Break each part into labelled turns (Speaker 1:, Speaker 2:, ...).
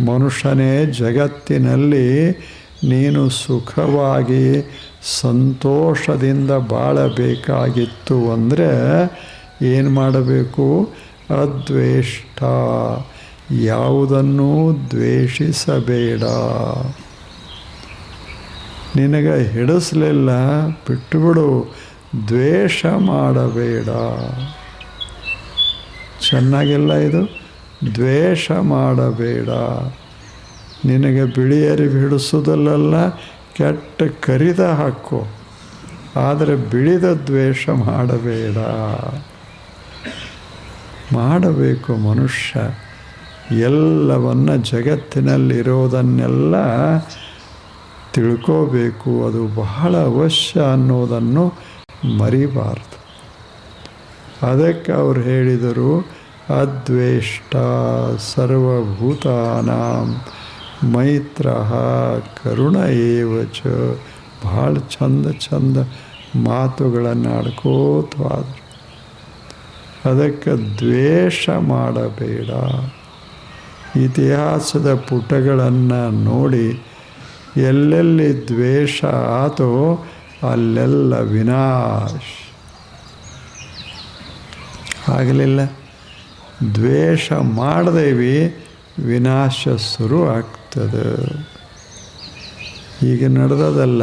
Speaker 1: ಮನುಷ್ಯನೇ ಜಗತ್ತಿನಲ್ಲಿ ನೀನು ಸುಖವಾಗಿ ಸಂತೋಷದಿಂದ ಬಾಳಬೇಕಾಗಿತ್ತು ಅಂದರೆ ಏನು ಮಾಡಬೇಕು? ಅದ್ವೇಷ್ಟ. ಯಾವುದನ್ನೂ ದ್ವೇಷಿಸಬೇಡ. ನಿನಗೆ ಹಿಡಿಸಲಿಲ್ಲ ಬಿಟ್ಟುಬಿಡು. ದ್ವೇಷ ಮಾಡಬೇಡ. ಚೆನ್ನಾಗಿಲ್ಲ ಇದು? ದ್ವೇಷ ಮಾಡಬೇಡ. ನಿನಗೆ ಬಿಳಿಯರಿ ಬಿಡಿಸೋದಲ್ಲೆಲ್ಲ ಕೆಟ್ಟ ಕರಿದ ಹಾಕು. ಆದರೆ ಬಿಳಿದ ದ್ವೇಷ ಮಾಡಬೇಡ. ಮಾಡಬೇಕು ಮನುಷ್ಯ. ಎಲ್ಲವನ್ನ ಜಗತ್ತಿನಲ್ಲಿರೋದನ್ನೆಲ್ಲ ತಿಳ್ಕೋಬೇಕು. ಅದು ಬಹಳ ಅವಶ್ಯ ಅನ್ನೋದನ್ನು ಮರಿಬಾರ್ದು. ಅದಕ್ಕೆ ಅವ್ರು ಹೇಳಿದರು ಅದ್ವೇಷ್ಟ ಸರ್ವಭೂತಾನಾಂ ಮೈತ್ರ ಕರುಣ ಏವಚ ಭಾಳ ಚಂದ ಚಂದ ಮಾತುಗಳನ್ನು ಆಡ್ಕೋತವಾದರು ಅದಕ್ಕೆ ದ್ವೇಷ ಮಾಡಬೇಡ. ಇತಿಹಾಸದ ಪುಟಗಳನ್ನು ನೋಡಿ ಎಲ್ಲೆಲ್ಲಿ ದ್ವೇಷ ಆತೋ ಅಲ್ಲೆಲ್ಲ ವಿನಾಶ. ಆಗಲಿಲ್ಲ? ದ್ವೇಷ ಮಾಡದೇವಿ ವಿನಾಶ ಶುರು ಆಗ್ತದೆ. ಈಗ ನಡೆದದಲ್ಲ.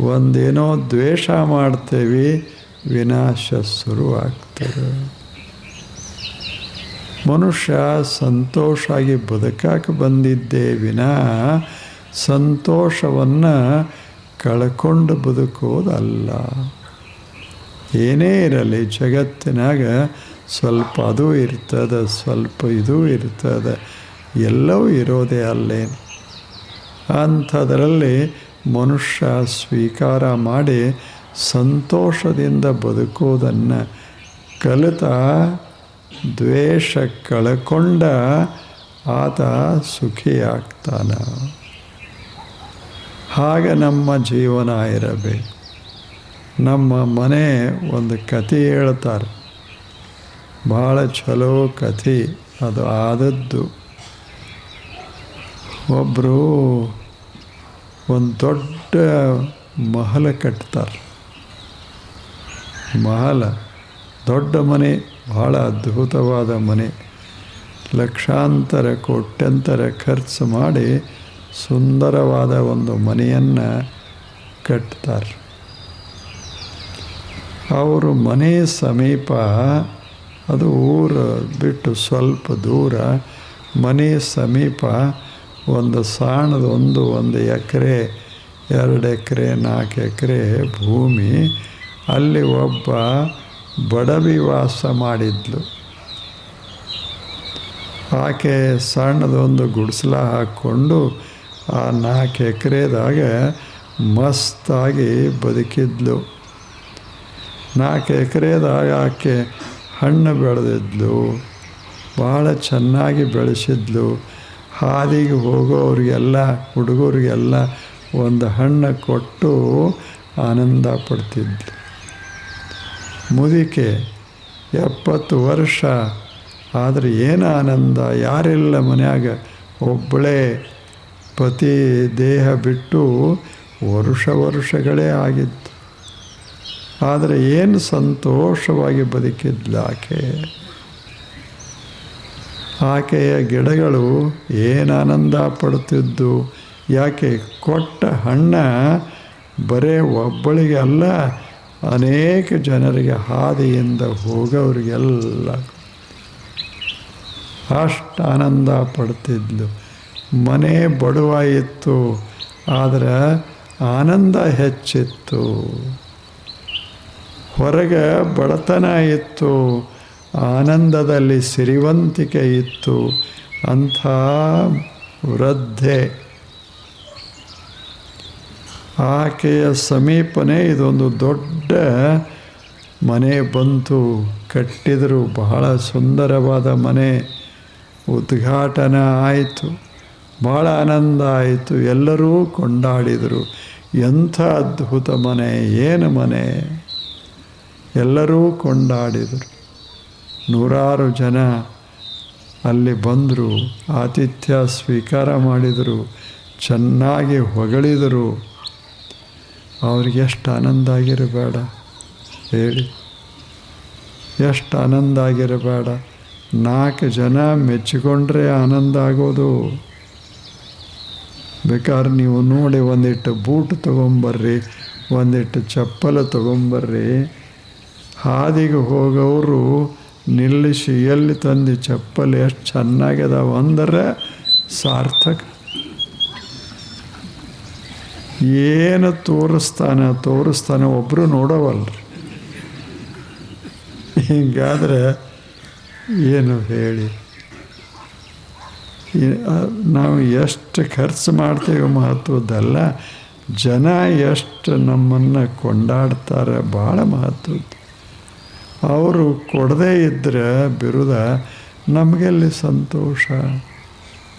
Speaker 1: ಒಂದೇನೋ ದ್ವೇಷ ಮಾಡ್ತೇವೆ ವಿನಾಶ ಶುರು ಆಗ್ತದೆ. ಮನುಷ್ಯ ಸಂತೋಷಾಗಿ ಬದುಕಕ್ಕೆ ಬಂದಿದ್ದೇ ವಿನ ಸಂತೋಷವನ್ನು ಕಳ್ಕೊಂಡು ಬದುಕೋದಲ್ಲ. ಏನೇ ಇರಲಿ ಜಗತ್ತಿನಾಗ ಸ್ವಲ್ಪ ಅದು ಇರ್ತದೆ, ಸ್ವಲ್ಪ ಇದು ಇರ್ತದೆ, ಎಲ್ಲವೂ ಇರೋದೇ ಅಲ್ಲೇ. ಅಂಥದ್ರಲ್ಲಿ ಮನುಷ್ಯ ಸ್ವೀಕಾರ ಮಾಡಿ ಸಂತೋಷದಿಂದ ಬದುಕೋದನ್ನು ಕಲಿತ ದ್ವೇಷ ಕಳ್ಕೊಂಡ ಆತ ಸುಖಿಯಾಗ್ತಾನ. ಹಾಗೆ ನಮ್ಮ ಜೀವನ ಇರಬೇಕು. ನಮ್ಮ ಮನೆ ಒಂದು ಕತೆ ಹೇಳ್ತಾರೆ. ಭಾಳ ಚಲೋ ಕಥೆ. ಅದು ಆದದ್ದು ಒಬ್ಬರು ಒಂದು ದೊಡ್ಡ ಮಹಲ ಕಟ್ತಾರೆ. ಮಹಲ, ದೊಡ್ಡ ಮನೆ, ಭಾಳ ಅದ್ಭುತವಾದ ಮನೆ. ಲಕ್ಷಾಂತರ, ಕೋಟ್ಯಂತರ ಖರ್ಚು ಮಾಡಿ ಸುಂದರವಾದ ಒಂದು ಮನೆಯನ್ನು ಕಟ್ತಾರೆ. ಅವರು ಮನೆ ಸಮೀಪ ಅದು ಊರು ಬಿಟ್ಟು ಸ್ವಲ್ಪ ದೂರ, ಮನೆ ಸಮೀಪ ಒಂದು ಸಾಣದ ಒಂದು ಒಂದು ಎಕರೆ, ಎರಡು ಎಕರೆ, ನಾಲ್ಕು ಎಕರೆ ಭೂಮಿ, ಅಲ್ಲಿ ಒಬ್ಬ ಬಡವಿ ವಾಸ ಮಾಡಿದ್ಲು. ಆಕೆ ಸಣ್ಣದೊಂದು ಗುಡಿಸಲ ಹಾಕ್ಕೊಂಡು ಆ ನಾಲ್ಕು ಎಕರೆದಾಗ ಮಸ್ತಾಗಿ ಬದುಕಿದ್ಲು. ನಾಲ್ಕು ಎಕರೆದಾಗ ಆಕೆ ಹಣ್ಣು ಬೆಳೆದಿದ್ಲು ಭಾಳ ಚೆನ್ನಾಗಿ ಬೆಳೆಸಿದ್ಲು. ಹಾದಿಗೆ ಹೋಗೋರಿಗೆಲ್ಲ, ಹುಡುಗರಿಗೆಲ್ಲ ಒಂದು ಹಣ್ಣು ಕೊಟ್ಟು ಆನಂದ ಪಡ್ತಿದ್ಲು. ಮುದಿಕೆ ಎಪ್ಪತ್ತು ವರ್ಷ, ಆದರೆ ಏನು ಆನಂದ? ಯಾರಿಲ್ಲ ಮನ್ಯಾಗ. ಒಬ್ಬಳೇ ಪತಿ ದೇಹ ಬಿಟ್ಟು ವರ್ಷ ವರ್ಷಗಳೇ ಆಗಿತ್ತು. ಆದರೆ ಏನು ಸಂತೋಷವಾಗಿ ಬದುಕಿದ್ಲು ಆಕೆ? ಆಕೆಯ ಗಿಡಗಳು ಏನು ಆನಂದ ಪಡ್ತಿದ್ದು ಯಾಕೆ ಕೊಟ್ಟ ಹಣ್ಣ ಬರೇ ಒಬ್ಬಳಿಗೆ ಅಲ್ಲ, ಅನೇಕ ಜನರಿಗೆ ಹಾದಿಯಿಂದ ಹೋಗೋರಿಗೆಲ್ಲ. ಅಷ್ಟು ಆನಂದ ಪಡ್ತಿದ್ಲು ಮನೆ ಬಡವಾಯಿತ್ತು, ಆದರೆ ಆನಂದ ಹೆಚ್ಚಿತ್ತು. ಹೊರಗೆ ಬಡತನ ಇತ್ತು, ಆನಂದದಲ್ಲಿ ಸಿರಿವಂತಿಕೆ ಇತ್ತು, ಅಂಥ ವೃದ್ಧೆ. ಆಕೆಯ ಸಮೀಪನೇ ಇದೊಂದು ದೊಡ್ಡ ಮನೆ ಬಂತು. ಕಟ್ಟಿದರು ಬಹಳ ಸುಂದರವಾದ ಮನೆ. ಉದ್ಘಾಟನೆ ಆಯಿತು. ಭಾಳ ಆನಂದ ಆಯಿತು. ಎಲ್ಲರೂ ಕೊಂಡಾಡಿದರು. ಎಂಥ ಅದ್ಭುತ ಮನೆ, ಏನು ಮನೆ? ಎಲ್ಲರೂ ಕೊಂಡಾಡಿದರು. ನೂರಾರು ಜನ ಅಲ್ಲಿ ಬಂದರು, ಆತಿಥ್ಯ ಸ್ವೀಕಾರ ಮಾಡಿದರು, ಚೆನ್ನಾಗಿ ಹೊಗಳಿದರು. ಅವ್ರಿಗೆ ಎಷ್ಟು ಆನಂದ ಆಗಿರಬೇಡ, ಹೇಳಿ. ಎಷ್ಟು ಆನಂದ ಆಗಿರಬೇಡ. ನಾಲ್ಕು ಜನ ಮೆಚ್ಚಿಕೊಂಡ್ರೆ ಆನಂದ ಆಗೋದು. ಬೇಕಾದ್ರೆ ನೀವು ನೋಡಿ ಒಂದಿಟ್ಟು ಬೂಟ್ ತೊಗೊಂಬರ್ರಿ, ಒಂದಿಟ್ಟು ಚಪ್ಪಲು ತೊಗೊಂಬರ್ರಿ. ಹಾದಿಗೆ ಹೋಗೋರು ನಿಲ್ಲಿಸಿ ಎಲ್ಲಿ ತಂದು ಚಪ್ಪಲಿ ಎಷ್ಟು ಚೆನ್ನಾಗಿದಾವ ಅಂದರೆ ಸಾರ್ಥಕ. ಏನು ತೋರಿಸ್ತಾನೆ ತೋರಿಸ್ತಾನೆ ಒಬ್ಬರು ನೋಡೋವಲ್ರಿ. ಹಿಂಗಾದ್ರೆ ಏನು ಹೇಳಿ? ನಾವು ಎಷ್ಟು ಖರ್ಚು ಮಾಡ್ತೇವೆ ಮಹತ್ವದ್ದಲ್ಲ, ಜನ ಎಷ್ಟು ನಮ್ಮನ್ನು ಕೊಂಡಾಡ್ತಾರೆ, ಭಾಳ ಮಹತ್ವದ್ದು. ಅವರು ಕೊಡದೇ ಇದ್ದರೆ ಬಿರುದ ನಮಗೆಲ್ಲಿ ಸಂತೋಷ?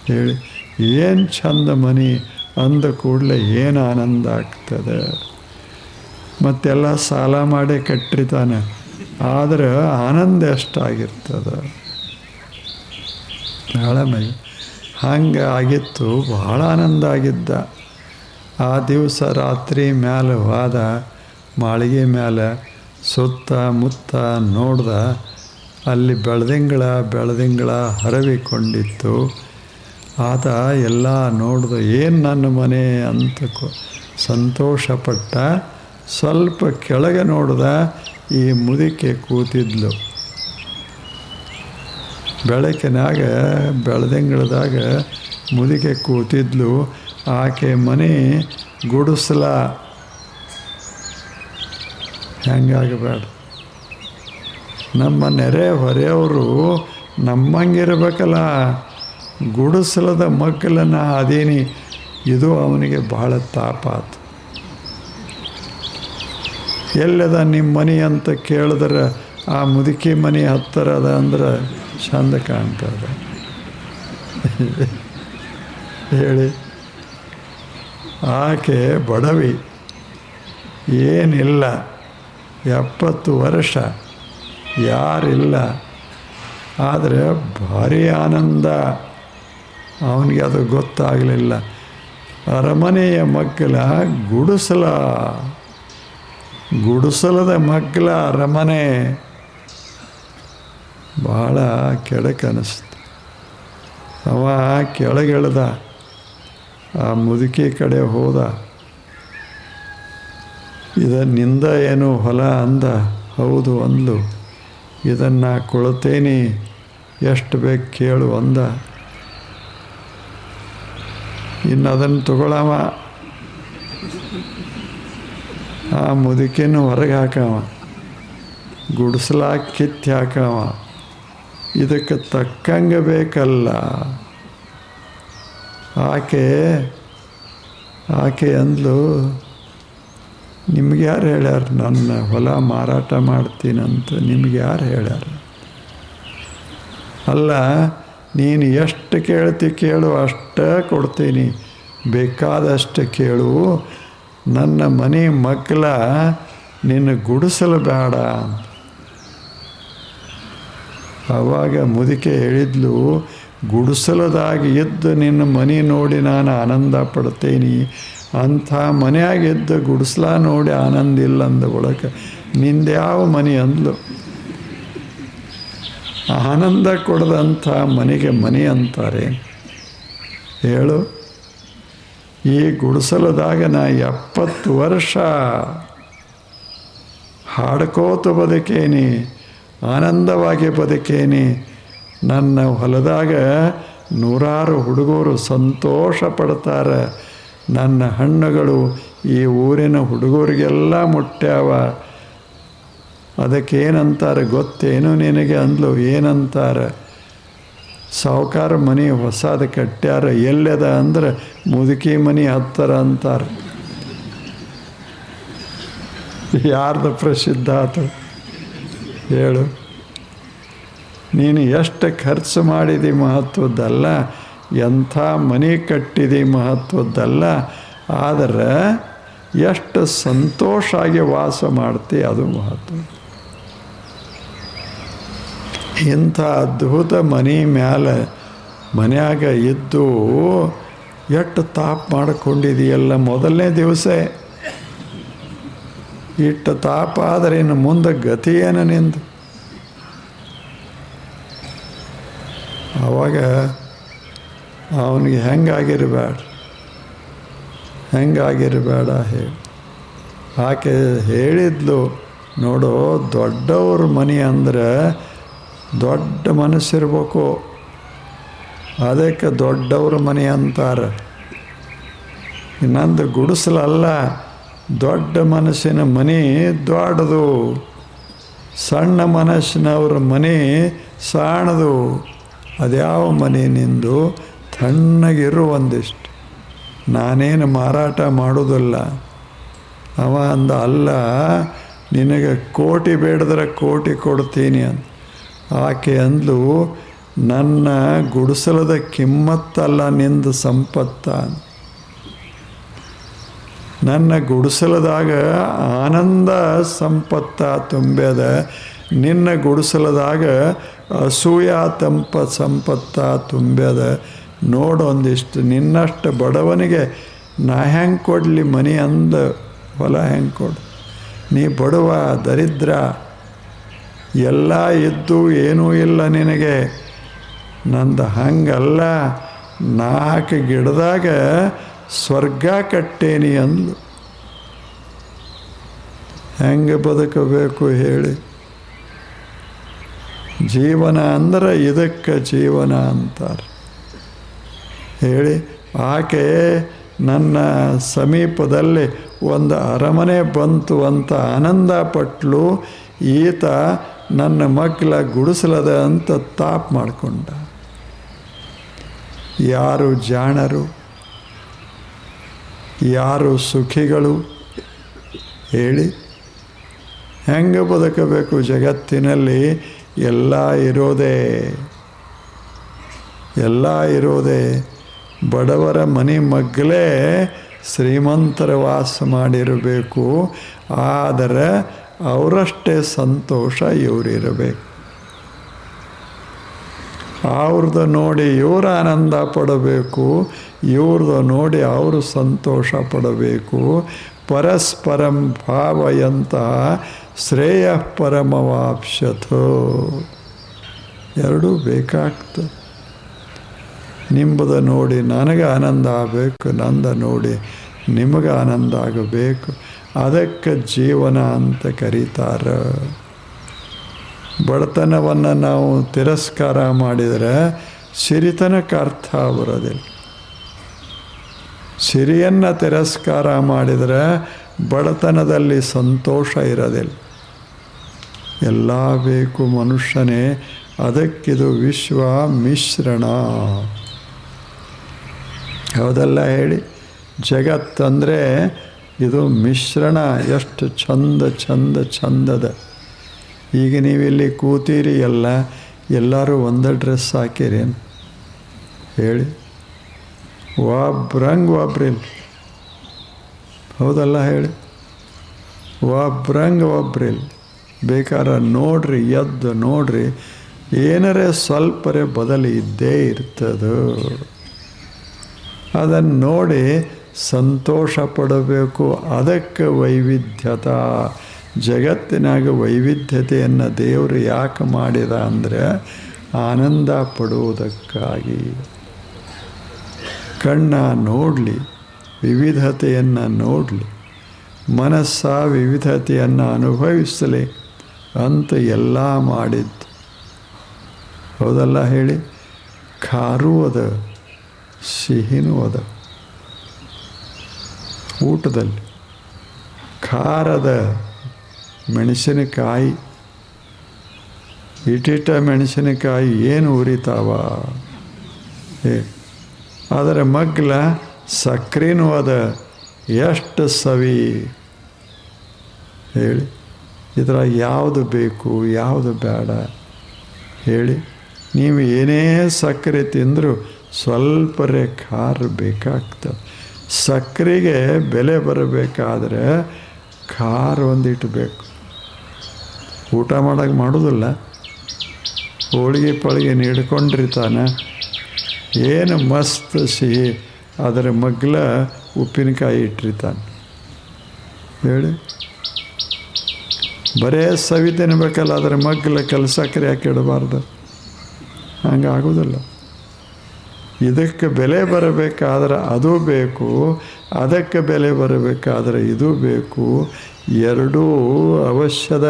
Speaker 1: ಹೇಳಿ. ಏನು ಚಂದ ಮನಿ ಅಂದ ಕೂಡಲೇ ಏನು ಆನಂದ ಆಗ್ತದೆ? ಮತ್ತೆಲ್ಲ ಸಾಲ ಮಾಡಿ ಕಟ್ಟಿರ್ತಾನೆ. ಆದರೆ ಆನಂದ ಎಷ್ಟಾಗಿರ್ತದೆ? ಭಾಳ ಮೈ ಹಂಗೆ ಆಗಿತ್ತು ಭಾಳ ಆನಂದ ಆಗಿದ್ದ. ಆ ದಿವಸ ರಾತ್ರಿ ಮ್ಯಾಲೆ ಹೋದ, ಮಾಳಿಗೆ ಮೇಲೆ ಸುತ್ತ ಮುತ್ತ ನೋಡ್ದ ಅಲ್ಲಿ ಬೆಳ್ದಿಂಗಳ ಬೆಳ್ದಿಂಗಳ ಹರವಿಕೊಂಡಿತ್ತು. ಆತ ಎಲ್ಲ ನೋಡ್ದ, ಏನು ನನ್ನ ಮನೆ? ಅಂತ ಸಂತೋಷಪಟ್ಟ, ಸ್ವಲ್ಪ ಕೆಳಗೆ ನೋಡ್ದ, ಈ ಮುದಿಕೆ ಕೂತಿದ್ಲು. ಬೆಳಕಿನಾಗ, ಬೆಳ್ದಿಂಗಳದಾಗ ಮುದಿಕೆ ಕೂತಿದ್ಲು. ಆಕೆ ಮನೆ ಗುಡಿಸಲ. ಹೆಂಗಾಗಬೇಡ ನಮ್ಮ ನೆರೆ ಹೊರೆಯವರು ನಮ್ಮಂಗಿರಬೇಕಲ್ಲ. ಗುಡಿಸಲದ ಮಕ್ಕಳನ್ನು ಅದೇನಿ ಇದು ಅವನಿಗೆ ಬಹಳ ತಾಪ ಆತು ಎಲ್ಲದ ನಿಮ್ಮ ಮನೆ ಅಂತ ಕೇಳಿದ್ರೆ ಆ ಮುದುಕಿ ಮನೆ ಹತ್ತಿರ ಅದ ಅಂದ್ರೆ ಚಂದ ಕಾಣ್ತದೆ ಹೇಳಿ. ಆಕೆ ಬಡವಿ. ಏನಿಲ್ಲ. ಎಪ್ಪತ್ತು ವರ್ಷ ಯಾರಿಲ್ಲ. ಆದರೆ ಭಾರಿ ಆನಂದ. ಅವನಿಗೆ ಅದು ಗೊತ್ತಾಗಲಿಲ್ಲ. ಅರಮನೆಯ ಮಗ್ಗಲ ಗುಡಿಸಲ. ಗುಡಿಸಲದ ಮಗ್ಗಲ ಅರಮನೆ. ಭಾಳ ಕೆಡಕನಿಸ್ತು. ಅವ ಕೆಳಗೆಳ್ದ ಆ ಮುದುಕಿ ಕಡೆ ಹೋದ. ಇದನ್ನಿಂದ ಏನು ಹೊಲ ಅಂದ? ಹೌದು ಅಂದ್ಲು. ಇದನ್ನು ಕೊಳ್ತೇನೆ, ಎಷ್ಟು ಬೇಕು ಕೇಳು ಅಂದ. ಇನ್ನು ಅದನ್ನು ತಗೊಳವ. ಆ ಮುದುಕಿನ ಹೊರಗೆ ಹಾಕವ. ಗುಡಿಸ್ಲಾ ಕಿತ್ತಿ ಹಾಕವ. ಇದಕ್ಕೆ ತಕ್ಕಂಗೆ ಬೇಕಲ್ಲ. ಆಕೆ ಆಕೆ ಅಂದ್ಲು ನಿಮ್ಗೆ ಯಾರು ಹೇಳ್ಯಾರ, ನನ್ನ ಹೊಲ ಮಾರಾಟ ಮಾಡ್ತೀನಂತ ನಿಮ್ಗೆ ಯಾರು ಹೇಳ್ಯಾರ? ಅಲ್ಲ, ನೀನು ಎಷ್ಟು ಕೇಳ್ತಿ ಕೇಳು, ಅಷ್ಟೇ ಕೊಡ್ತೀನಿ. ಬೇಕಾದಷ್ಟು ಕೇಳು. ನನ್ನ ಮನೆ ಮಕ್ಕಳ ನಿನ್ನ ಗುಡಿಸಲು ಬೇಡ ಆವಾಗ ಮುದುಕೆ ಹೇಳಿದ್ಲು, ಗುಡಿಸಲದಾಗಿ ಇದ್ದು ನಿನ್ನ ಮನೆ ನೋಡಿ ನಾನು ಆನಂದ ಪಡ್ತೇನೆ. ಅಂಥ ಮನೆಯಾಗಿದ್ದ ಗುಡಿಸ್ಲ ನೋಡಿ ಆನಂದ ಇಲ್ಲ ಅಂದ ನಿಂದ ನಿಂದ್ಯಾವ ಮನೆ ಅಂದ್ಲು? ಆನಂದ ಕೊಡದಂಥ ಮನೆಗೆ ಮನೆ ಅಂತಾರೆ. ಹೇಳು, ಈ ಗುಡಿಸಲದಾಗ ನಾ ಎಪ್ಪತ್ತು ವರ್ಷ ಹಾಡ್ಕೋತ ಬದುಕೇನಿ, ಆನಂದವಾಗಿ ಬದುಕೇನಿ. ನನ್ನ ಹೊಲದಾಗ ನೂರಾರು ಹುಡುಗರು ಸಂತೋಷ ಪಡ್ತಾರೆ. ನನ್ನ ಹಣ್ಣುಗಳು ಈ ಊರಿನ ಹುಡುಗರಿಗೆಲ್ಲ ಮುಟ್ಟ್ಯಾವ ಅದಕ್ಕೇನಂತಾರೆ ಗೊತ್ತೇನು ನಿನಗೆ ಅಂದ್ಲು? ಏನಂತಾರೆ? ಸಾವುಕಾರ ಮನೆ ಹೊಸದ ಕಟ್ಟ್ಯಾರ ಎಲ್ಲದ ಅಂದ್ರೆ ಮುದುಕಿ ಮನೆ ಹತ್ತರ ಅಂತಾರೆ. ಯಾರ್ದು ಪ್ರಸಿದ್ಧ ಆತು ಹೇಳು. ನೀನು ಎಷ್ಟು ಖರ್ಚು ಮಾಡಿದಿ ಮಹತ್ವದ್ದಲ್ಲ? ಎಂಥ ಮನೆ ಕಟ್ಟಿದೆ ಮಹತ್ವದ್ದಲ್ಲ. ಆದರೆ ಎಷ್ಟು ಸಂತೋಷ ಆಗಿ ವಾಸ ಮಾಡ್ತೀ ಅದು ಮಹತ್ವ. ಇಂಥ ಅದ್ಭುತ ಮನೆ ಮ್ಯಾಲೆ ಮನೆಯಾಗ ಇದ್ದು ಎಷ್ಟು ತಾಪ್ ಮಾಡಿಕೊಂಡಿದೆಯಲ್ಲ ಮೊದಲನೇ ದಿವಸ. ಇಟ್ಟ ತಾಪ ಆದರೆ ಇನ್ನು ಮುಂದೆ ಗತಿ ಏನು ನಿಂದು? ಆವಾಗ ಅವನಿಗೆ ಹೆಂಗಾಗಿರಬೇಡ. ಹೆಂಗಾಗಿರಬೇಡ ಹೇಳಿ. ಆಕೆ ಹೇಳಿದ್ಲು, ನೋಡು, ದೊಡ್ಡವ್ರ ಮನೆ ಅಂದ್ರೆ ದೊಡ್ಡ ಮನಸ್ಸಿರ್ಬೇಕು. ಅದಕ್ಕೆ ದೊಡ್ಡವ್ರ ಮನೆ ಅಂತಾರೆ. ಇನ್ನೊಂದು ಗುಡಿಸಲಲ್ಲ, ದೊಡ್ಡ ಮನಸ್ಸಿನ ಮನೆ ದೊಡ್ಡದು ಸಣ್ಣ ಮನಸ್ಸಿನವ್ರ ಮನೆ ಸಾಣದು. ಅದ್ಯಾವ ಮನೆ ನಿಂದು? ತಣ್ಣಗಿರು ಒಂದಿಷ್ಟು. ನಾನೇನು ಮಾರಾಟ ಮಾಡೋದಲ್ಲ. ಅವ ಅಂದ, ಅಲ್ಲ, ನಿನಗೆ ಕೋಟಿ ಬೇಡದ್ರೆ ಕೋಟಿ ಕೊಡ್ತೀನಿ ಅಂತ ಆಕೆ ಅಂದ್ಲು, ನನ್ನ ಗುಡಿಸಲದ ಕಿಮ್ಮತ್ತಲ್ಲ ನಿಂದು ಸಂಪತ್ತ ನನ್ನ ಗುಡಿಸಲದಾಗ ಆನಂದ ಸಂಪತ್ತ ತುಂಬ್ಯದ, ನಿನ್ನ ಗುಡಿಸಲದಾಗ ಅಸೂಯ ತಂಪ ಸಂಪತ್ತ ತುಂಬ್ಯದ ನೋಡೊಂದಿಷ್ಟು ನಿನ್ನಷ್ಟು ಬಡವನಿಗೆ ನಾ ಹೆಂಗೆ ಕೊಡಲಿ ಮನೆ ಅಂದ ಹೊಲ ಹೆಂಗೆ ಕೊಡು? ನೀ ಬಡವ, ದರಿದ್ರ, ಎಲ್ಲ ಇದ್ದು ಏನೂ ಇಲ್ಲ ನಿನಗೆ. ನಂದು ಹಂಗಲ್ಲ ನಾಲ್ಕು ಗಿಡದಾಗ ಸ್ವರ್ಗ ಕಟ್ಟೇನಿ ಅಂದ್ಲು. ಹೆಂಗೆ ಬದುಕಬೇಕು ಹೇಳಿ? ಜೀವನ ಅಂದ್ರೆ ಇದಕ್ಕೆ ಜೀವನ ಅಂತಾರೆ. ಹೇಳಿ ಆಕೆ ನನ್ನ ಸಮೀಪದಲ್ಲಿ ಒಂದು ಅರಮನೆ ಬಂತು ಅಂತ ಆನಂದ ಪಟ್ಲು. ಈತ ನನ್ನ ಮಕ್ಕಳ ಗುಡಿಸಲದ ಅಂತ ತಾಪ್ ಮಾಡಿಕೊಂಡ. ಯಾರು ಜಾಣರು? ಯಾರು ಸುಖಿಗಳು? ಹೇಳಿ, ಹೆಂಗೆ ಬದುಕಬೇಕು ಜಗತ್ತಿನಲ್ಲಿ? ಎಲ್ಲ ಇರೋದೇ ಎಲ್ಲ ಇರೋದೇ. ಬಡವರ ಮನೆ ಮಗ್ಗಲೇ ಶ್ರೀಮಂತರ ವಾಸ ಮಾಡಿರಬೇಕು. ಆದರೆ ಅವರಷ್ಟೇ ಸಂತೋಷ ಇವರಿರಬೇಕು. ಅವ್ರದ್ದು ನೋಡಿ ಇವರು ಆನಂದ ಪಡಬೇಕು. ಇವ್ರದ್ದು ನೋಡಿ ಅವರು ಸಂತೋಷ ಪಡಬೇಕು. ಪರಸ್ಪರಂ ಭಾವಯಂತ ಶ್ರೇಯ ಪರಮವಾಪ್ಸಥೋ ಎರಡೂ ಬೇಕಾಗ್ತದೆ. ನಿಂಬುದ ನೋಡಿ ನನಗೆ ಆನಂದ ಆಗಬೇಕು, ನಂದ ನೋಡಿ ನಿಮಗೆ ಆನಂದ ಆಗಬೇಕು. ಅದಕ್ಕೆ ಜೀವನ ಅಂತ ಕರೀತಾರೆ. ಬಡತನವನ್ನು ನಾವು ತಿರಸ್ಕಾರ ಮಾಡಿದರೆ ಸಿರಿತನಕ್ಕೆ ಅರ್ಥ ಬರೋದಿಲ್ಲ. ಸಿರಿಯನ್ನು ತಿರಸ್ಕಾರ ಮಾಡಿದರೆ ಬಡತನದಲ್ಲಿ ಸಂತೋಷ ಇರೋದಿಲ್ಲ. ಎಲ್ಲ ಬೇಕು ಮನುಷ್ಯನೇ, ಅದಕ್ಕಿದು ವಿಶ್ವ ಮಿಶ್ರಣ. ಹೌದಲ್ಲ ಹೇಳಿ. ಜಗತ್ತಂದರೆ ಇದು ಮಿಶ್ರಣ, ಎಷ್ಟು ಚಂದ ಚಂದ ಚಂದದ ಈಗ ನೀವಿಲ್ಲಿ ಕೂತೀರಿ ಎಲ್ಲ, ಎಲ್ಲರೂ ಒಂದೇ ಡ್ರೆಸ್ ಹಾಕಿರೇನು ಹೇಳಿ. ಒಬ್ರಂಗೆ ಒಬ್ರಿಲ್ಲ ಹೌದಲ್ಲ ಹೇಳಿ. ಒಬ್ರಂಗೆ ಒಬ್ರಿಲ್ಲ ಬೇಕಾರ ನೋಡ್ರಿ, ಎದ್ದು ನೋಡ್ರಿ. ಏನರೇ ಸ್ವಲ್ಪರೇ ಬದಲಿ ಇದ್ದೇ ಇರ್ತದೆ. ಅದನ್ನು ನೋಡಿ ಸಂತೋಷ ಪಡಬೇಕು ಅದಕ್ಕೆ ವೈವಿಧ್ಯತ. ಜಗತ್ತಿನಾಗ ವೈವಿಧ್ಯತೆಯನ್ನು ದೇವರು ಯಾಕೆ ಮಾಡಿದ ಅಂದರೆ ಆನಂದ ಪಡುವುದಕ್ಕಾಗಿ. ಕಣ್ಣ ನೋಡಲಿ, ವಿವಿಧತೆಯನ್ನು ನೋಡಲಿ, ಮನಸ್ಸ ವಿವಿಧತೆಯನ್ನು ಅನುಭವಿಸಲಿ ಅಂತ ಎಲ್ಲ ಮಾಡಿದ್ದು. ಹೌದಲ್ಲ ಹೇಳಿ? ಖಾರೂ ಅದ. ಸಿಹಿನೂ ಅದ ಊಟದಲ್ಲಿ ಖಾರದ ಮೆಣಸಿನಕಾಯಿ ಇಟಿಟ ಮೆಣಸಿನಕಾಯಿ ಏನು ಉರಿತಾವ? ಏ ಅದರ ಮಗ್ಲ ಸಕ್ರೆನೂ ಅದ ಎಷ್ಟು ಸವಿ? ಹೇಳಿ ಇದರ ಯಾವುದು ಬೇಕು, ಯಾವುದು ಬೇಡ? ಹೇಳಿ, ನೀವು ಏನೇ ಸಕ್ಕರೆ ತಿಂದರೂ ಸ್ವಲ್ಪರೇ ಖಾರ ಬೇಕಾಗ್ತದೆ. ಸಕ್ಕರೆಗೆ ಬೆಲೆ ಬರಬೇಕಾದ್ರೆ ಖಾರ ಒಂದಿಟ್ಟು ಬೇಕು ಊಟ ಮಾಡೋಕ್ಕೆ ಮಾಡೋದಿಲ್ಲ. ಹೋಳಿಗೆ ಪಳಿಗೆ ನೀಡ್ಕೊಂಡಿರ್ತಾನೆ ಏನು ಮಸ್ತ್ ಸಿಹಿ ಅದರ ಮಗ್ಲ ಉಪ್ಪಿನಕಾಯಿ ಇಟ್ಟಿರ್ತಾನೆ ಹೇಳಿ. ಬರೇ ಸವಿ ತಿನ್ಬೇಕಲ್ಲ ಅದರ ಮಗ್ಲ ಕೆಲಸಕ್ಕೆ ಯಾಕೆ ಇಡಬಾರ್ದು? ಹಂಗೆ ಆಗೋದಿಲ್ಲ. ಇದಕ್ಕೆ ಬೆಲೆ ಬರಬೇಕಾದ್ರೆ ಅದು ಬೇಕು, ಅದಕ್ಕೆ ಬೆಲೆ ಬರಬೇಕಾದ್ರೆ ಇದು ಬೇಕು. ಎರಡೂ ಅವಶ್ಯದ.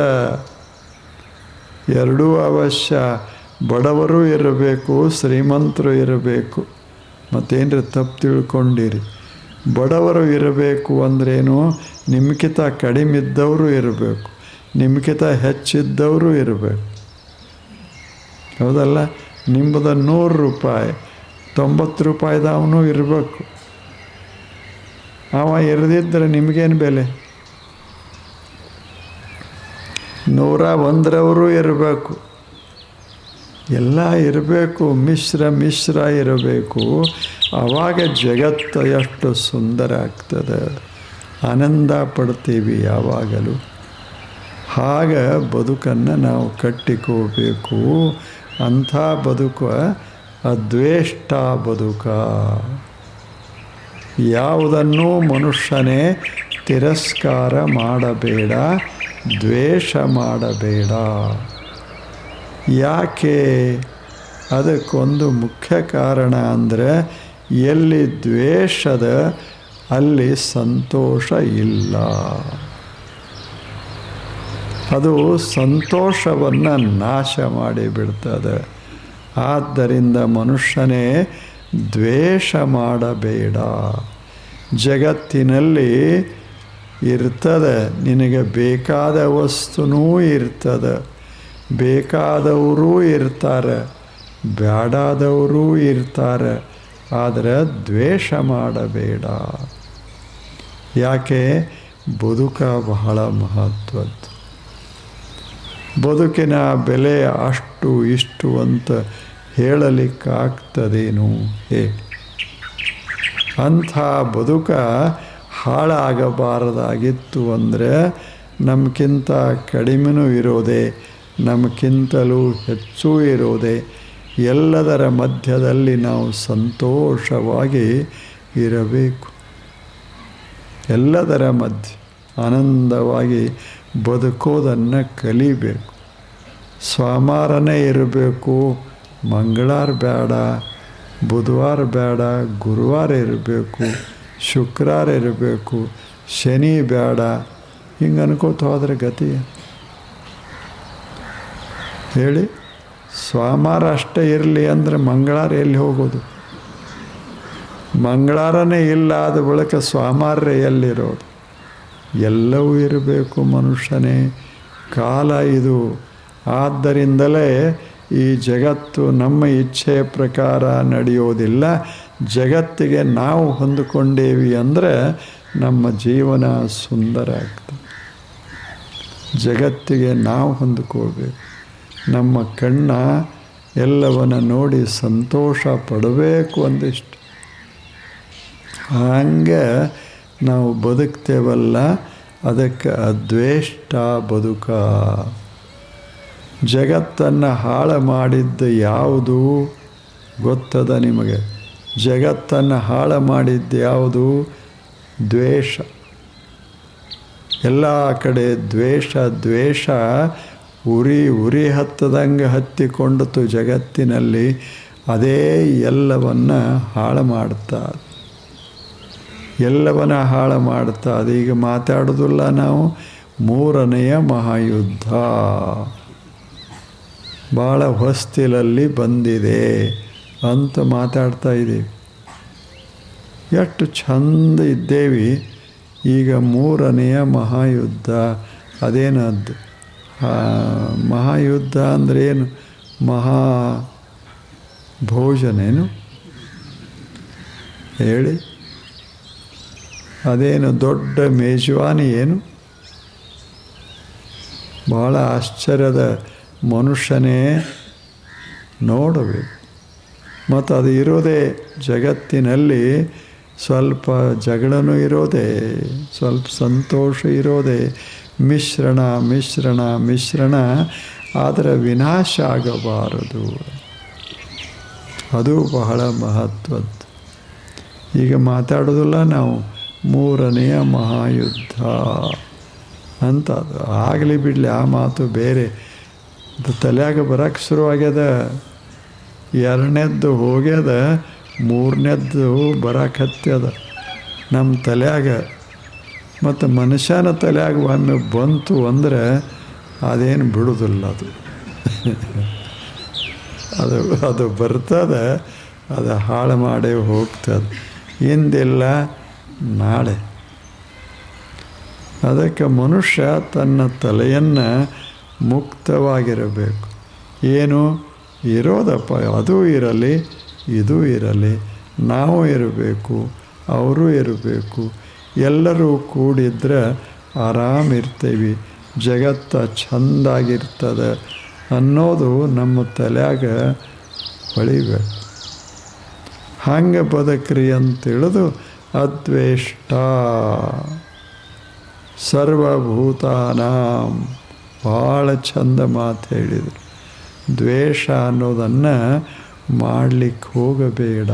Speaker 1: ಎರಡೂ ಅವಶ್ಯ. ಬಡವರು ಇರಬೇಕು, ಶ್ರೀಮಂತರು ಇರಬೇಕು. ಮತ್ತೇನರ ತಪ್ಪು ತಿಳ್ಕೊಂಡಿರಿ. ಬಡವರು ಇರಬೇಕು ಅಂದ್ರೇನು? ನಿಮ್ಕಿತ ಕಡಿಮೆ ಇದ್ದವರು ಇರಬೇಕು. ನಿಮ್ಗಿಂತ ಹೆಚ್ಚಿದ್ದವರು ಇರಬೇಕು. ಹೌದಲ್ಲ? ನಿಮ್ಮದ ನೂರು ರೂಪಾಯಿ. ತೊಂಬತ್ತು ರೂಪಾಯಿದವನು ಇರಬೇಕು. ಅವ ಇರದಿದ್ದರೆ ನಿಮಗೇನು ಬೆಲೆ? ನೂರ ಒಂದರವರು ಇರಬೇಕು. ಎಲ್ಲ ಇರಬೇಕು, ಮಿಶ್ರ ಮಿಶ್ರ ಇರಬೇಕು. ಆವಾಗ ಜಗತ್ತು ಎಷ್ಟು ಸುಂದರ ಆಗ್ತದೆ. ಆನಂದ ಪಡ್ತೀವಿ ಯಾವಾಗಲೂ. ಹಾಗ ಬದುಕನ್ನು ನಾವು ಕಟ್ಟಿಕೋಬೇಕು. ಅಂಥ ಬದುಕು ಅದ್ವೇಷ್ಟ ಬದುಕ ಯಾವುದನ್ನೂ ಮನುಷ್ಯನೇ ತಿರಸ್ಕಾರ ಮಾಡಬೇಡ, ದ್ವೇಷ ಮಾಡಬೇಡ. ಯಾಕೆ? ಅದಕ್ಕೊಂದು ಮುಖ್ಯ ಕಾರಣ ಅಂದರೆ ಎಲ್ಲಿ ದ್ವೇಷದ, ಅಲ್ಲಿ ಸಂತೋಷ ಇಲ್ಲ. ಅದು ಸಂತೋಷವನ್ನು ನಾಶ ಮಾಡಿಬಿಡ್ತದೆ ಆದ್ದರಿಂದ ಮನುಷ್ಯನೇ ದ್ವೇಷ ಮಾಡಬೇಡ. ಜಗತ್ತಿನಲ್ಲಿ ಇರ್ತದೆ, ನಿನಗೆ ಬೇಕಾದ ವಸ್ತುನೂ ಇರ್ತದೆ. ಬೇಕಾದವರೂ ಇರ್ತಾರೆ ಬೇಡಾದವರೂ ಇರ್ತಾರೆ, ಆದರೆ ದ್ವೇಷ ಮಾಡಬೇಡ. ಯಾಕೆ? ಬದುಕ ಬಹಳ ಮಹತ್ವದ್ದು. ಬದುಕಿನ ಬೆಲೆ ಅಷ್ಟು ಇಷ್ಟು ಅಂತ ಹೇಳಲಿಕ್ಕಾಗ್ತದೇನು? ಹೇ. ಅಂಥ ಬದುಕ ಹಾಳಾಗಬಾರದಾಗಿತ್ತು ಅಂದರೆ ನಮಗಿಂತ ಕಡಿಮೆನೂ ಇರೋದೆ ನಮಗಿಂತಲೂ ಹೆಚ್ಚು ಇರೋದೆ. ಎಲ್ಲದರ ಮಧ್ಯದಲ್ಲಿ ನಾವು ಸಂತೋಷವಾಗಿ ಇರಬೇಕು. ಎಲ್ಲದರ ಮಧ್ಯೆ ಆನಂದವಾಗಿ ಬದುಕೋದನ್ನು ಕಲಿಬೇಕು. ಸ್ವಾಮಾರನೇ ಇರಬೇಕು ಮಂಗಳವಾರ ಬೇಡ, ಬುಧವಾರ ಬೇಡ, ಗುರುವಾರ ಇರಬೇಕು ಶುಕ್ರವಾರ ಇರಬೇಕು, ಶನಿ ಬೇಡ, ಹಿಂಗೆ ಅನ್ಕೋತ ಹೋದ್ರೆ ಗತಿ ಹೇಳಿ ಸೋಮವಾರ ಅಷ್ಟೇ ಇರಲಿ ಅಂದರೆ ಮಂಗಳವಾರ ಎಲ್ಲಿ ಹೋಗೋದು? ಮಂಗಳವಾರನೇ ಇಲ್ಲ ಆದ ಬಳಿಕ ಸೋಮವಾರ ಎಲ್ಲಿರೋದು? ಎಲ್ಲವೂ ಇರಬೇಕು ಮನುಷ್ಯನೇ, ಕಾಲ ಇದು. ಆದ್ದರಿಂದಲೇ ಈ ಜಗತ್ತು ನಮ್ಮ ಇಚ್ಛೆಯ ಪ್ರಕಾರ ನಡೆಯೋದಿಲ್ಲ ಜಗತ್ತಿಗೆ ನಾವು ಹೊಂದಿಕೊಂಡೇವಿ ಅಂದರೆ ನಮ್ಮ ಜೀವನ ಸುಂದರ ಆಗ್ತದೆ. ಜಗತ್ತಿಗೆ ನಾವು ಹೊಂದಿಕೊಳ್ಬೇಕು. ನಮ್ಮ ಕಣ್ಣ ಎಲ್ಲವನ್ನ ನೋಡಿ ಸಂತೋಷ ಪಡಬೇಕು ಅಂದಿಷ್ಟು. ಹಂಗೆ ನಾವು ಬದುಕ್ತೇವಲ್ಲ, ಅದಕ್ಕೆ ಅದ್ವೇಷ್ಟ ಬದುಕ. ಜಗತ್ತನ್ನು ಹಾಳು ಮಾಡಿದ್ದು ಯಾವುದು ಗೊತ್ತದ ನಿಮಗೆ? ಜಗತ್ತನ್ನು ಹಾಳು ಮಾಡಿದ್ದು ಯಾವುದು? ದ್ವೇಷ. ಎಲ್ಲ ಕಡೆ ದ್ವೇಷ ದ್ವೇಷ ಉರಿ ಉರಿ ಹತ್ತದಂಗೆ ಹತ್ತಿಕೊಂಡಿತು ಜಗತ್ತಿನಲ್ಲಿ ಅದೇ ಎಲ್ಲವನ್ನು ಹಾಳು ಮಾಡ್ತಾ ಎಲ್ಲವನ್ನ ಹಾಳು ಮಾಡ್ತಾ ಈಗ ಮಾತಾಡೋದಿಲ್ಲ ನಾವು. ಮೂರನೆಯ ಮಹಾಯುದ್ಧ. ಭಾಳ ಹೊಸ್ತಿಲಲ್ಲಿ ಬಂದಿದೆ ಅಂತ ಮಾತಾಡ್ತಾ ಇದ್ದೀವಿ. ಎಷ್ಟು ಚಂದ ಇದ್ದೇವಿ. ಈಗ ಮೂರನೆಯ ಮಹಾಯುದ್ಧ. ಅದೇನದ್ದು? ಮಹಾಯುದ್ಧ ಅಂದ್ರೇನು ಮಹಾ ಭೋಜನೇನು? ಹೇಳಿ. ಅದೇನು ದೊಡ್ಡ ಮೇಜವಾನಿ ಏನು? ಭಾಳ ಆಶ್ಚರ್ಯದ ಮನುಷ್ಯನೇ ನೋಡಬೇಕು. ಮತ್ತು ಅದು ಇರೋದೇ ಜಗತ್ತಿನಲ್ಲಿ ಸ್ವಲ್ಪ ಜಗಳನೂ ಇರೋದೇ, ಸ್ವಲ್ಪ ಸಂತೋಷ ಇರೋದೇ, ಮಿಶ್ರಣ ಮಿಶ್ರಣ ಮಿಶ್ರಣ, ಆದರೆ ವಿನಾಶ ಆಗಬಾರದು. ಅದು ಬಹಳ ಮಹತ್ವದ್ದು. ಈಗ ಮಾತಾಡೋದಿಲ್ಲ ನಾವು, ಮೂರನೆಯ ಮಹಾಯುದ್ಧ ಅಂತ ಆಗಲಿ ಬಿಡಲಿ ಆ ಮಾತು ಬೇರೆ. ಅದು ತಲೆಯಾಗ ಬರೋಕ್ಕೆ ಶುರುವಾಗ್ಯದ ಎರಡನೇದ್ದು ಹೋಗ್ಯದ, ಮೂರನೇದ್ದು ಬರಕತ್ಯದ ನಮ್ಮ ತಲೆಯಾಗ, ಮತ್ತು ಮನುಷ್ಯನ ತಲೆಯಾಗ ಒಮ್ಮೆ ಬಂತು ಅಂದರೆ ಅದೇನು ಬಿಡೋದಿಲ್ಲ ಅದು. ಅದು ಅದು ಬರ್ತದೆ, ಅದು ಹಾಳು ಮಾಡಿ ಹೋಗ್ತದೆ. ಹಿಂದಿಲ್ಲ, ನಾಳೆ. ಅದಕ್ಕೆ ಮನುಷ್ಯ ತನ್ನ ತಲೆಯನ್ನು ಮುಕ್ತವಾಗಿರಬೇಕು. ಏನು? ಇರೋದಪ್ಪ, ಅದು ಇರಲಿ, ಇದು ಇರಲಿ. ನಾವು ಇರಬೇಕು, ಅವರು ಇರಬೇಕು. ಎಲ್ಲರೂ ಕೂಡಿದ್ರೆ ಆರಾಮಿರ್ತೀವಿ. ಜಗತ್ತ ಚಂದಾಗಿರ್ತದೆ ಅನ್ನೋದು ನಮ್ಮ ತಲೆಯಾಗ ಹೊಳಿಬೇಕು. ಹಂಗೆ ಬದುಕ್ರಿ ಅಂತೇಳಿದು ಅದ್ವೇಷ್ಟ. ಸರ್ವಭೂತಾನಾಂ. ಭಾಳ ಚಂದ ಮಾತು ಹೇಳಿದರು. ದ್ವೇಷ ಅನ್ನೋದನ್ನು ಮಾಡಲಿಕ್ಕೆ ಹೋಗಬೇಡ.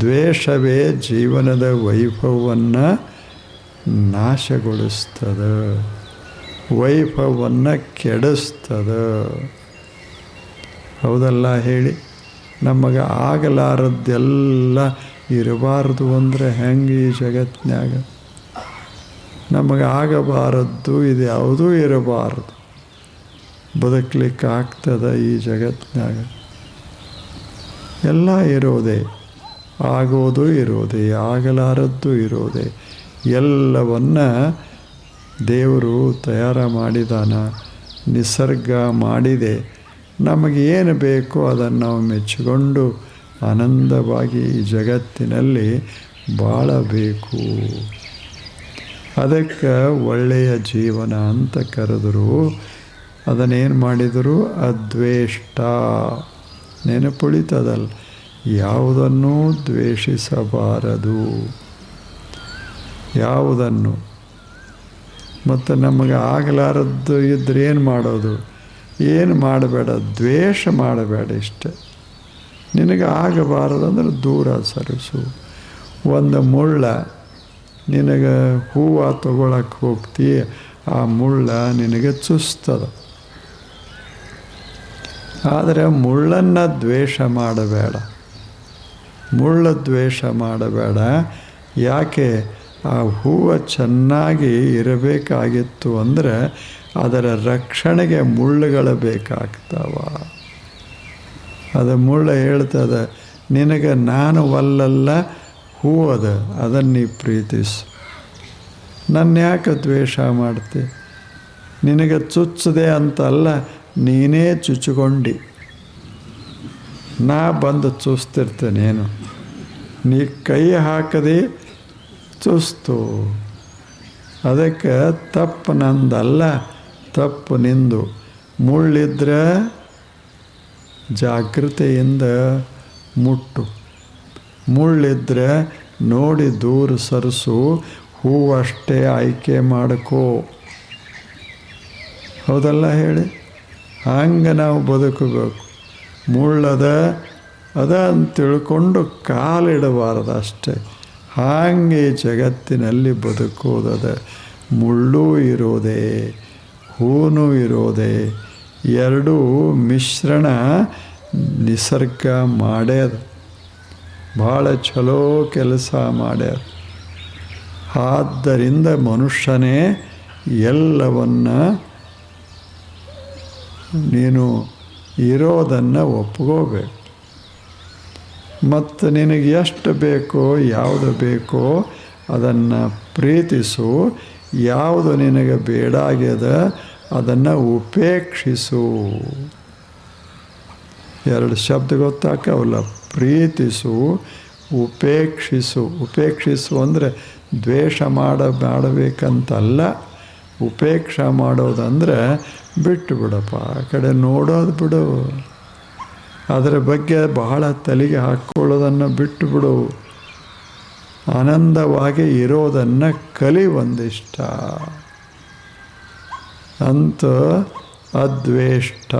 Speaker 1: ದ್ವೇಷವೇ ಜೀವನದ ವೈಭವವನ್ನು ನಾಶಗೊಳಿಸ್ತದೆ. ವೈಭವವನ್ನು ಕೆಡಿಸ್ತದೆ. ಹೌದಲ್ಲ ಹೇಳಿ? ನಮಗೆ ಆಗಲಾರದ್ದೆಲ್ಲ ಇರಬಾರ್ದು ಅಂದರೆ ಹೆಂಗೆ ಈ ಜಗತ್ತಿನಾಗ ನಮಗೆ ಆಗಬಾರದ್ದು ಇದು ಯಾವುದೂ ಇರಬಾರದು. ಬದುಕಲಿಕ್ಕೆ ಆಗ್ತದ ಈ ಜಗತ್ತಿನಾಗ. ಎಲ್ಲ ಇರೋದೇ, ಆಗೋದು ಇರೋದೇ, ಆಗಲಾರದ್ದು ಇರೋದೇ. ಎಲ್ಲವನ್ನ ದೇವರು ತಯಾರು ಮಾಡಿದಾನ, ನಿಸರ್ಗ ಮಾಡಿದೆ. ನಮಗೆ ಏನು ಬೇಕೋ ಅದನ್ನು ನಾವು ಮೆಚ್ಚಿಕೊಂಡು ಆನಂದವಾಗಿ ಈ ಜಗತ್ತಿನಲ್ಲಿ ಬಾಳಬೇಕು. ಅದಕ್ಕೆ ಒಳ್ಳೆಯ ಜೀವನ ಅಂತ ಕರೆದರು. ಅದನ್ನೇನು ಮಾಡಿದರು? ಅದ್ವೇಷ್ಟ. ನೆನಪುಳಿತದಲ್ಲ ಯಾವುದನ್ನೂ ದ್ವೇಷಿಸಬಾರದು. ಯಾವುದನ್ನು? ಮತ್ತು ನಮಗೆ ಆಗಲಾರದ್ದು ಇದ್ರೆ ಏನು ಮಾಡೋದು? ಏನು ಮಾಡಬೇಡ? ದ್ವೇಷ ಮಾಡಬೇಡ ಇಷ್ಟೆ. ನಿನಗೆ ಆಗಬಾರದು ಅಂದ್ರೆ ದೂರ ಸರಿಸು. ಒಂದು ಮುಳ್ಳ ನಿನಗೆ ಹೂವು ತಗೊಳಕ್ಕೆ ಹೋಗ್ತಿ ಆ ಮುಳ್ಳ ನಿನಗೆ ಚುಸ್ತದ. ಆದರೆ ಮುಳ್ಳನ್ನು ದ್ವೇಷ ಮಾಡಬೇಡ. ಮುಳ್ಳ ದ್ವೇಷ ಮಾಡಬೇಡ. ಯಾಕೆ? ಆ ಹೂವು ಚೆನ್ನಾಗಿ ಇರಬೇಕಾಗಿತ್ತು ಅಂದರೆ ಅದರ ರಕ್ಷಣೆಗೆ ಮುಳ್ಳುಗಳು ಬೇಕಾಗ್ತಾವ. ಅದು ಮುಳ್ಳು ಹೇಳ್ತದೆ, ನಿನಗೆ ನಾನು ಒಲ್ಲಲ್ಲ ಹೂ ಅದ ಅದನ್ನು ಪ್ರೀತಿಸು. ನನ್ನ ಯಾಕೆ ದ್ವೇಷ ಮಾಡ್ತೆ? ನಿನಗೆ ಚುಚ್ಚದೆ ಅಂತಲ್ಲ, ನೀನೇ ಚುಚ್ಚಿಕೊಂಡಿ. ನಾ ಬಂದು ಚುಸ್ತಿರ್ತೇನೇನು ನೀ ಕೈ ಹಾಕದೆ ಚುಸ್ತು ಅದಕ್ಕೆ ತಪ್ಪು ನಂದಲ್ಲ, ತಪ್ಪು ನಿಂದು. ಮುಳ್ಳಿದ್ರೆ ಜಾಗೃತೆಯಿಂದ ಮುಟ್ಟು. ಮುಳ್ಳಿದ್ರೆ ನೋಡಿ ದೂರ ಸರಿಸು, ಹೂವಷ್ಟೇ ಆಯ್ಕೆ ಮಾಡ್ಕೋ. ಹೌದಲ್ಲ ಹೇಳಿ? ಹಂಗೆ ನಾವು ಬದುಕಬೇಕು. ಮುಳ್ಳದ ಅದ ಅಂತ ತಿಳ್ಕೊಂಡು ಕಾಲಿಡಬಾರದು ಅಷ್ಟೇ. ಹಾಗೆ ಜಗತ್ತಿನಲ್ಲಿ ಬದುಕೋದದ ಮುಳ್ಳೂ ಇರೋದೇ, ಹೂನು ಇರೋದೇ, ಎರಡೂ ಮಿಶ್ರಣ ನಿಸರ್ಗ ಮಾಡ್ಯದ ಭಾಳ ಚಲೋ ಕೆಲಸ ಮಾಡ್ಯಾರ. ಆದ್ದರಿಂದ ಮನುಷ್ಯನೇ ಎಲ್ಲವನ್ನ ನೀನು ಇರೋದನ್ನು ಒಪ್ಕೋಬೇಕು. ಮತ್ತು ನಿನಗೆ ಎಷ್ಟು ಬೇಕೋ, ಯಾವುದು ಬೇಕೋ ಅದನ್ನು ಪ್ರೀತಿಸು. ಯಾವುದು ನಿನಗೆ ಬೇಡಾಗ್ಯದ ಅದನ್ನು ಉಪೇಕ್ಷಿಸು. ಎರಡು ಶಬ್ದ ಗೊತ್ತಾಕವಲ್ಲ ಪ್ರೀತಿಸು, ಉಪೇಕ್ಷಿಸು. ಉಪೇಕ್ಷಿಸು ಅಂದರೆ ದ್ವೇಷ ಮಾಡ, ಮಾಡಬೇಕಂತಲ್ಲ. ಉಪೇಕ್ಷ ಮಾಡೋದಂದರೆ ಬಿಟ್ಟು ಬಿಡಪ್ಪ. ಆ ಕಡೆ ನೋಡೋದು ಬಿಡು. ಅದರ ಬಗ್ಗೆ ಬಹಳ ತಲೆಗೆ ಹಾಕ್ಕೊಳ್ಳೋದನ್ನು ಬಿಟ್ಟು ಬಿಡು. ಆನಂದವಾಗಿ ಇರೋದನ್ನು ಕಲಿ ಒಂದಿಷ್ಟ. ಅಂತ ಅದ್ವೇಷ್ಟ.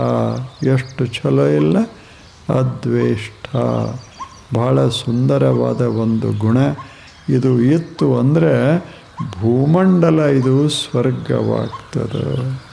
Speaker 1: ಎಷ್ಟು ಚಲೋ ಇಲ್ಲ? ಅದ್ವೇಷ್ಟ. ಬಹಳ ಸುಂದರವಾದ ಒಂದು ಗುಣ. ಇದು ಇತ್ತು ಅಂದರೆ ಭೂಮಂಡಲ ಇದು ಸ್ವರ್ಗವಾಗ್ತದೆ.